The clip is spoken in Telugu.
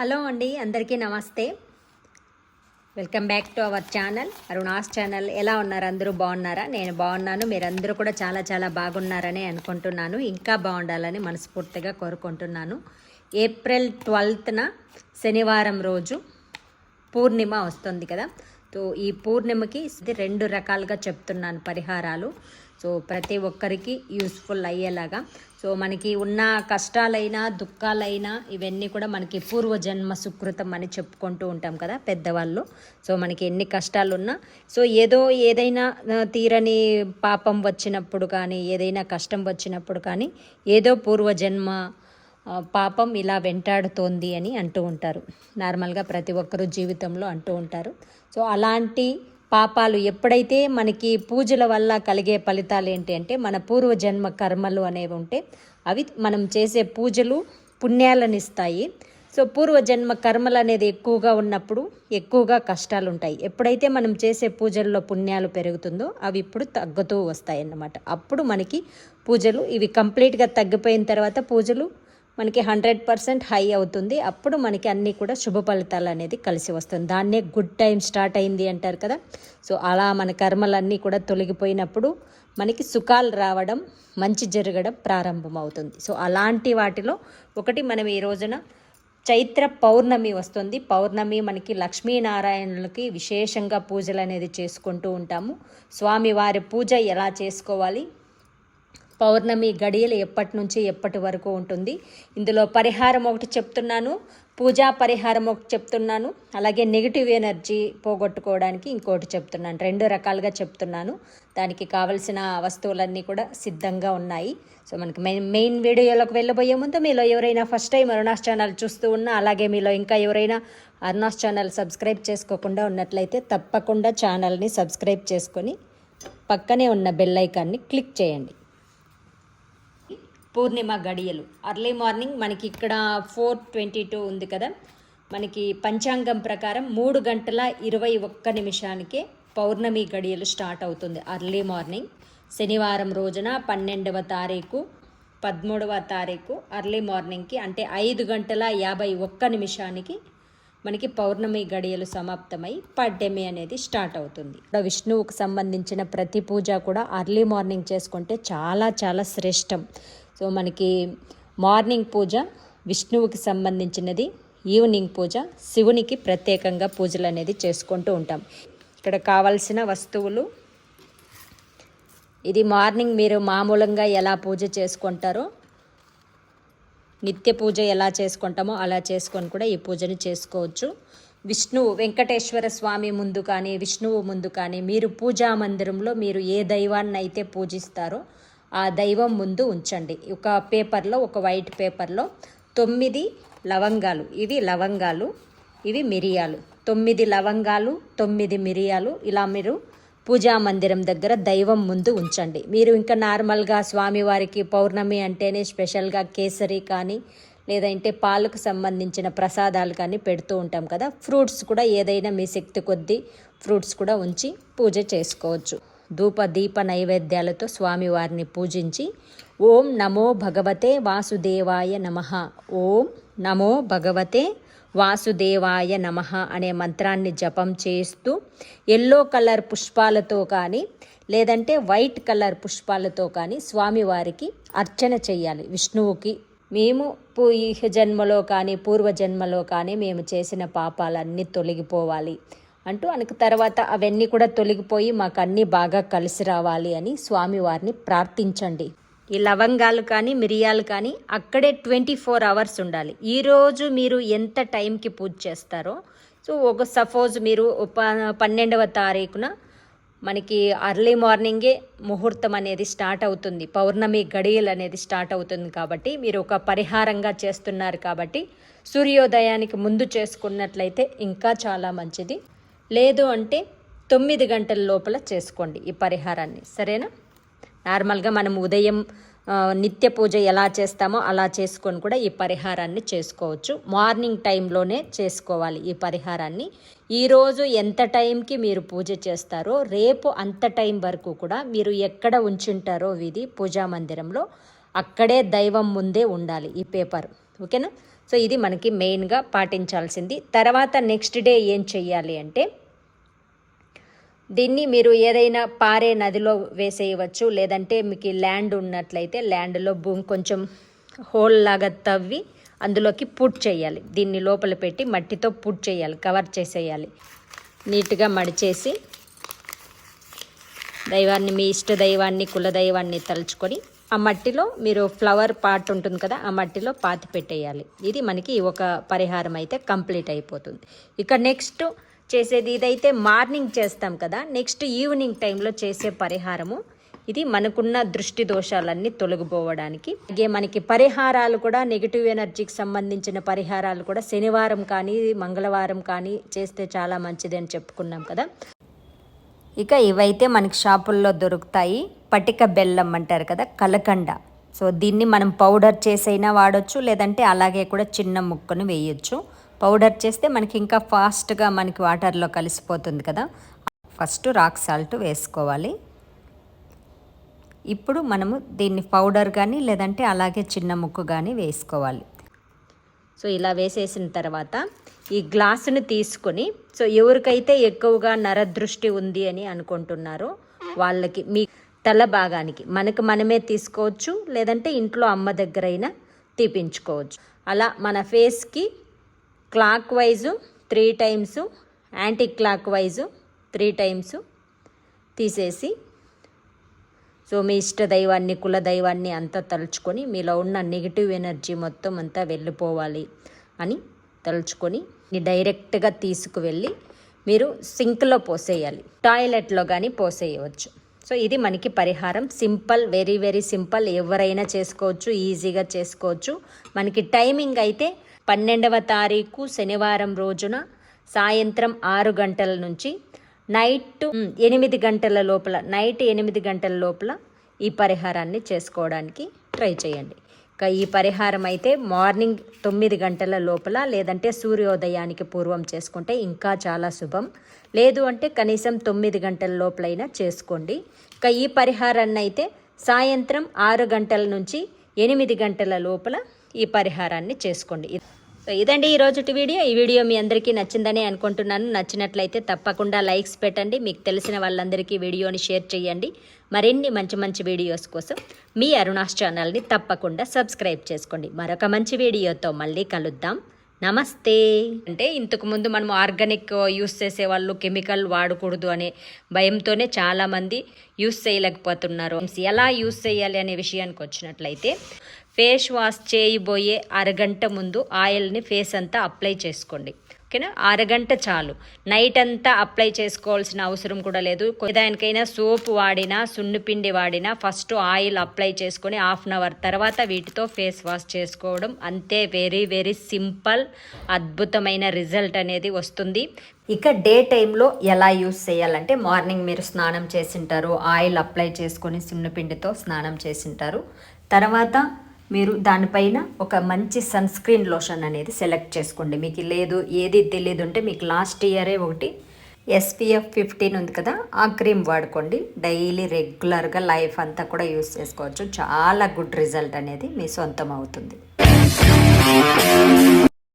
హలో అండి అందరికీ నమస్తే. Welcome back to our channel. Aruna's channel. ఎలా ఉన్నారు? అందరూ బాగున్నారా? నేను బాగున్నాను. మీరందరూ కూడా చాలా చాలా బాగున్నారని అనుకుంటున్నాను. ఇంకా బాగుండాలని మనస్ఫూర్తిగా కోరుకుంటున్నాను. ఏప్రిల్ ట్వెల్త్న శనివారం రోజు పూర్ణిమ వస్తుంది కదా. సో ఈ పూర్ణిమకి ఇది రెండు రకాలుగా చెప్తున్నాను పరిహారాలు. సో ప్రతి ఒక్కరికి యూస్ఫుల్ అయ్యేలాగా. సో మనకి ఉన్న కష్టాలైనా దుఃఖాలైనా ఇవన్నీ కూడా మనకి పూర్వజన్మ సుకృతం అని చెప్పుకుంటూ ఉంటాం కదా పెద్దవాళ్ళు. సో మనకి ఎన్ని కష్టాలు ఉన్నా సో ఏదో ఏదైనా తీరని పాపం వచ్చినప్పుడు కానీ ఏదైనా కష్టం వచ్చినప్పుడు కానీ ఏదో పూర్వజన్మ పాపం ఇలా వెంటాడుతోంది అని అంటూ ఉంటారు. నార్మల్గా ప్రతి ఒక్కరూ జీవితంలో అంటూ ఉంటారు. సో అలాంటి పాపాలు ఎప్పుడైతే మనకి పూజల వల్ల కలిగే ఫలితాలు ఏంటి అంటే మన పూర్వజన్మ కర్మలు అనేవి ఉంటే అవి మనం చేసే పూజలు పుణ్యాలను ఇస్తాయి. సో పూర్వజన్మ కర్మలు అనేది ఎక్కువగా ఉన్నప్పుడు ఎక్కువగా కష్టాలు ఉంటాయి. ఎప్పుడైతే మనం చేసే పూజల్లో పుణ్యాలు పెరుగుతుందో అవి ఇప్పుడు తగ్గుతూ వస్తాయి అన్నమాట అప్పుడు మనకి పూజలు ఇవి కంప్లీట్గా తగ్గిపోయిన తర్వాత పూజలు మనకి హండ్రెడ్ పర్సెంట్ హై అవుతుంది. అప్పుడు మనకి అన్నీ కూడా శుభ ఫలితాలు అనేది కలిసి వస్తుంది. దాన్నే గుడ్ టైం స్టార్ట్ అయింది అంటారు కదా. సో అలా మన కర్మలన్నీ కూడా తొలగిపోయినప్పుడు మనకి సుఖాలు రావడం మంచి జరగడం ప్రారంభమవుతుంది. సో అలాంటి వాటిలో ఒకటి మనం ఈ రోజున చైత్ర పౌర్ణమి వస్తుంది. పౌర్ణమి మనకి లక్ష్మీనారాయణులకి విశేషంగా పూజలు అనేది చేసుకుంటూ ఉంటాము. స్వామివారి పూజ ఎలా చేసుకోవాలి? పౌర్ణమి గడియలు ఎప్పటి నుంచి ఎప్పటి వరకు ఉంటుంది. ఇందులో పరిహారం ఒకటి చెప్తున్నాను పూజా పరిహారం ఒకటి చెప్తున్నాను అలాగే నెగిటివ్ ఎనర్జీ పోగొట్టుకోవడానికి ఇంకోటి చెప్తున్నాను. రెండు రకాలుగా చెప్తున్నాను. దానికి కావలసిన వస్తువులన్నీ కూడా సిద్ధంగా ఉన్నాయి. సో మనకి మెయిన్ మెయిన్ వీడియోలోకి వెళ్ళబోయే ముందు మీలో ఎవరైనా ఫస్ట్ టైం అరుణాస్ ఛానల్ చూస్తూ ఉన్నా అలాగే మీలో ఇంకా ఎవరైనా అరుణాస్ ఛానల్ సబ్స్క్రైబ్ చేసుకోకుండా ఉన్నట్లయితే తప్పకుండా ఛానల్ని సబ్స్క్రైబ్ చేసుకొని పక్కనే ఉన్న బెల్ ఐకాన్ని క్లిక్ చేయండి. పూర్ణిమ గడియలు. అర్లీ మార్నింగ్ మనకి ఇక్కడ ఫోర్ ట్వంటీ టూ ఉంది కదా. మనకి పంచాంగం ప్రకారం మూడు గంటల ఇరవై ఒక్క నిమిషానికే పౌర్ణమి గడియలు స్టార్ట్ అవుతుంది. అర్లీ మార్నింగ్ శనివారం రోజున పన్నెండవ తారీఖు పదమూడవ తారీఖు అర్లీ మార్నింగ్కి అంటే ఐదు గంటల యాభై ఒక్క నిమిషానికి మనకి పౌర్ణమి గడియలు సమాప్తమై పడ్డమి అనేది స్టార్ట్ అవుతుంది. ఇక్కడ విష్ణువుకు సంబంధించిన ప్రతి పూజ కూడా అర్లీ మార్నింగ్ చేసుకుంటే చాలా చాలా శ్రేష్టం. సో మనకి మార్నింగ్ పూజ విష్ణువుకి సంబంధించినది ఈవినింగ్ పూజ శివునికి ప్రత్యేకంగా పూజలు అనేది చేసుకుంటూ ఉంటాం. ఇక్కడ కావాల్సిన వస్తువులు. ఇది మార్నింగ్ మీరు మామూలంగా ఎలా పూజ చేసుకుంటారో నిత్య పూజ ఎలా చేసుకుంటామో అలా చేసుకొని కూడా ఈ పూజని చేసుకోవచ్చు. విష్ణువు వెంకటేశ్వర స్వామి ముందు కానీ విష్ణువు ముందు కానీ మీరు పూజా మందిరంలో మీరు ఏ దైవాన్ని అయితే పూజిస్తారో ఆ దైవం ముందు ఉంచండి. ఒక పేపర్లో ఒక వైట్ పేపర్లో తొమ్మిది లవంగాలు. ఇవి లవంగాలు ఇవి మిరియాలు. తొమ్మిది లవంగాలు తొమ్మిది మిరియాలు. ఇలా మీరు పూజా మందిరం దగ్గర దైవం ముందు ఉంచండి. మీరు ఇంకా నార్మల్గా స్వామివారికి పౌర్ణమి అంటేనే స్పెషల్గా కేసరి కానీ లేదంటే పాలకు సంబంధించిన ప్రసాదాలు కానీ పెడుతూ ఉంటాం కదా. ఫ్రూట్స్ కూడా ఏదైనా మీ శక్తి కొద్దీ ఫ్రూట్స్ కూడా ఉంచి పూజ చేసుకోవచ్చు. ధూప దీప నైవేద్యాలతో స్వామివారిని పూజించి ఓం నమో భగవతే వాసుదేవాయ నమః. ఓం నమో భగవతే వాసుదేవాయ నమః అనే మంత్రాన్ని జపం చేస్తూ ఎల్లో కలర్ పుష్పాలతో కానీ లేదంటే వైట్ కలర్ పుష్పాలతో కానీ స్వామివారికి అర్చన చేయాలి. విష్ణువుకి మేము పూ ఈ జన్మలో కానీ పూర్వజన్మలో కానీ మేము చేసిన పాపాలన్నీ తొలగిపోవాలి. అంటూ మనకు తర్వాత అవన్నీ కూడా తొలగిపోయి మాకు అన్నీ బాగా కలిసి రావాలి అని స్వామివారిని ప్రార్థించండి. ఈ లవంగాలు కానీ మిరియాలు కానీ అక్కడే ట్వంటీ ఫోర్ అవర్స్ ఉండాలి. ఈరోజు మీరు ఎంత టైంకి పూజ చేస్తారో సో ఒక సపోజ్ మీరు ప- పన్నెండవ తారీఖున మనకి అర్లీ మార్నింగే ముహూర్తం అనేది స్టార్ట్ అవుతుంది. పౌర్ణమి గడియలు అనేది స్టార్ట్ అవుతుంది కాబట్టి మీరు ఒక పరిహారంగా చేస్తున్నారు కాబట్టి సూర్యోదయానికి ముందు చేసుకున్నట్లయితే ఇంకా చాలా మంచిది. లేదు అంటే తొమ్మిది గంటల లోపల చేసుకోండి ఈ పరిహారాన్ని. సరేనా? నార్మల్గా మనం ఉదయం నిత్య పూజ ఎలా చేస్తామో అలా చేసుకొని కూడా ఈ పరిహారాన్ని చేసుకోవచ్చు. మార్నింగ్ టైంలోనే చేసుకోవాలి ఈ పరిహారాన్ని. ఈరోజు ఎంత టైంకి మీరు పూజ చేస్తారో రేపు అంత టైం వరకు కూడా మీరు ఎక్కడ ఉంచుంటారో ఇది పూజా మందిరంలో అక్కడే దైవం ముందే ఉండాలి ఈ పేపర్. ఓకేనా? సో ఇది మనకి మెయిన్గా పాటించాల్సింది. తర్వాత నెక్స్ట్ డే ఏం చెయ్యాలి అంటే దీన్ని మీరు ఏదైనా పారే నదిలో వేసేయవచ్చు. లేదంటే మీకు ల్యాండ్ ఉన్నట్లయితే ల్యాండ్లో భూమి కొంచెం హోల్ లాగా తవ్వి అందులోకి పుట్ చేయాలి. దీన్ని లోపల పెట్టి మట్టితో పుట్ చేయాలి కవర్ చేసేయాలి. నీట్గా మడిచేసి దైవాన్ని మీ ఇష్ట దైవాన్ని కుల దైవాన్ని తలుచుకొని ఆ మట్టిలో మీరు ఫ్లవర్ పార్ట్ ఉంటుంది కదా ఆ మట్టిలో పాతి పెట్టేయాలి. ఇది మనకి ఒక పరిహారం అయితే కంప్లీట్ అయిపోతుంది. ఇక నెక్స్ట్ చేసేది ఇదైతే మార్నింగ్ చేస్తాం కదా నెక్స్ట్ ఈవినింగ్ టైంలో చేసే పరిహారము. ఇది మనకున్న దృష్టి దోషాలన్నీ తొలగిపోవడానికి. అలాగే మనకి పరిహారాలు కూడా నెగిటివ్ ఎనర్జీకి సంబంధించిన పరిహారాలు కూడా శనివారం కానీ మంగళవారం కానీ చేస్తే చాలా మంచిది అని చెప్పుకున్నాం కదా. ఇక ఇవైతే మనకి షాపుల్లో దొరుకుతాయి. పటిక బెల్లం అంటారు కదా కలకండ. సో దీన్ని మనం పౌడర్ చేసైనా వాడచ్చు లేదంటే అలాగే కూడా చిన్న ముక్కను వేయొచ్చు. పౌడర్ చేస్తే మనకి ఇంకా ఫాస్ట్గా మనకి వాటర్లో కలిసిపోతుంది కదా. ఫస్ట్ రాక్ సాల్ట్ వేసుకోవాలి. ఇప్పుడు మనము దీన్ని పౌడర్ కానీ లేదంటే అలాగే చిన్న ముక్కు కానీ వేసుకోవాలి. సో ఇలా వేసేసిన తర్వాత ఈ గ్లాసుని తీసుకొని సో ఎవరికైతే ఎక్కువగా నరదృష్టి ఉంది అని అనుకుంటున్నారో వాళ్ళకి మీ తల భాగానికి మనకు మనమే తీసుకోవచ్చు లేదంటే ఇంట్లో అమ్మ దగ్గరైనా తీపించుకోవచ్చు. అలా మన ఫేస్కి clockwise three times anticlockwise three times తీసేసి సో మీ ఇష్ట దైవాన్ని కుల దైవాన్ని అంతా తలుచుకొని మీలో ఉన్న నెగిటివ్ ఎనర్జీ మొత్తం అంతా వెళ్ళిపోవాలి అని తలుచుకొని డైరెక్ట్గా తీసుకువెళ్ళి మీరు సింక్లో పోసేయాలి. టాయిలెట్లో కానీ పోసేయవచ్చు. సో ఇది మనకి పరిహారం. Simple very very simple. ఎవరైనా చేసుకోవచ్చు ఈజీగా చేసుకోవచ్చు. మనకి టైమింగ్ అయితే పన్నెండవ తారీఖు శనివారం రోజున సాయంత్రం ఆరు గంటల నుంచి నైట్ ఎనిమిది గంటల లోపల నైట్ ఎనిమిది గంటల లోపల ఈ పరిహారాన్ని చేసుకోవడానికి ట్రై చేయండి. ఇక ఈ పరిహారం అయితే మార్నింగ్ తొమ్మిది గంటల లోపల లేదంటే సూర్యోదయానికి పూర్వం చేసుకుంటే ఇంకా చాలా శుభం. లేదు అంటే కనీసం తొమ్మిది గంటల లోపలైనా చేసుకోండి. ఇక ఈ పరిహారాన్ని అయితే సాయంత్రం ఆరు గంటల నుంచి ఎనిమిది గంటల లోపల ఈ పరిహారాన్ని చేసుకోండి. సో ఇదండి ఈ వీడియో. ఈ వీడియో మీ అందరికీ నచ్చిందని అనుకుంటున్నాను. నచ్చినట్లయితే తప్పకుండా లైక్స్ పెట్టండి. మీకు తెలిసిన వాళ్ళందరికీ వీడియోని షేర్ చేయండి. మరిన్ని మంచి మంచి వీడియోస్ కోసం మీ అరుణాస్ ఛానల్ని తప్పకుండా సబ్స్క్రైబ్ చేసుకోండి. మరొక మంచి వీడియోతో మళ్ళీ కలుద్దాం. నమస్తే. అంటే ఇంతకుముందు మనం ఆర్గానిక్ యూస్ చేసేవాళ్ళు కెమికల్ వాడకూడదు అనే భయంతోనే చాలామంది యూస్ చేయలేకపోతున్నారు. ఎలా యూస్ చేయాలి అనే విషయానికి వచ్చినట్లయితే ఫేస్ వాష్ చేయబోయే అరగంట ముందు ఆయిల్ని ఫేస్ అంతా అప్లై చేసుకోండి. ఓకేనా అరగంట చాలు. నైట్ అంతా అప్లై చేసుకోవాల్సిన అవసరం కూడా లేదు. దానికైనా సోప్ వాడినా సున్నిపిండి వాడినా ఫస్ట్ ఆయిల్ అప్లై చేసుకొని హాఫ్ అన్ అవర్ తర్వాత వీటితో ఫేస్ వాష్ చేసుకోవడం అంతే వెరీ వెరీ సింపుల్ అద్భుతమైన రిజల్ట్ అనేది వస్తుంది. ఇక డే టైంలో ఎలా యూస్ చేయాలంటే మార్నింగ్ మీరు స్నానం చేసింటారు ఆయిల్ అప్లై చేసుకొని సున్నపిండితో స్నానం చేసింటారు. తర్వాత మీరు దానిపైన ఒక మంచి సన్ స్క్రీన్ లోషన్ అనేది సెలెక్ట్ చేసుకోండి. మీకు లేదు ఏది తెలియదు అంటే మీకు లాస్ట్ ఇయరే ఒకటి ఎస్పీఎఫ్ ఫిఫ్టీన్ ఉంది కదా ఆ క్రీమ్ వాడుకోండి. డైలీ రెగ్యులర్గా లైఫ్ అంతా కూడా యూస్ చేసుకోవచ్చు. చాలా గుడ్ రిజల్ట్ అనేది మీ సొంతం అవుతుంది.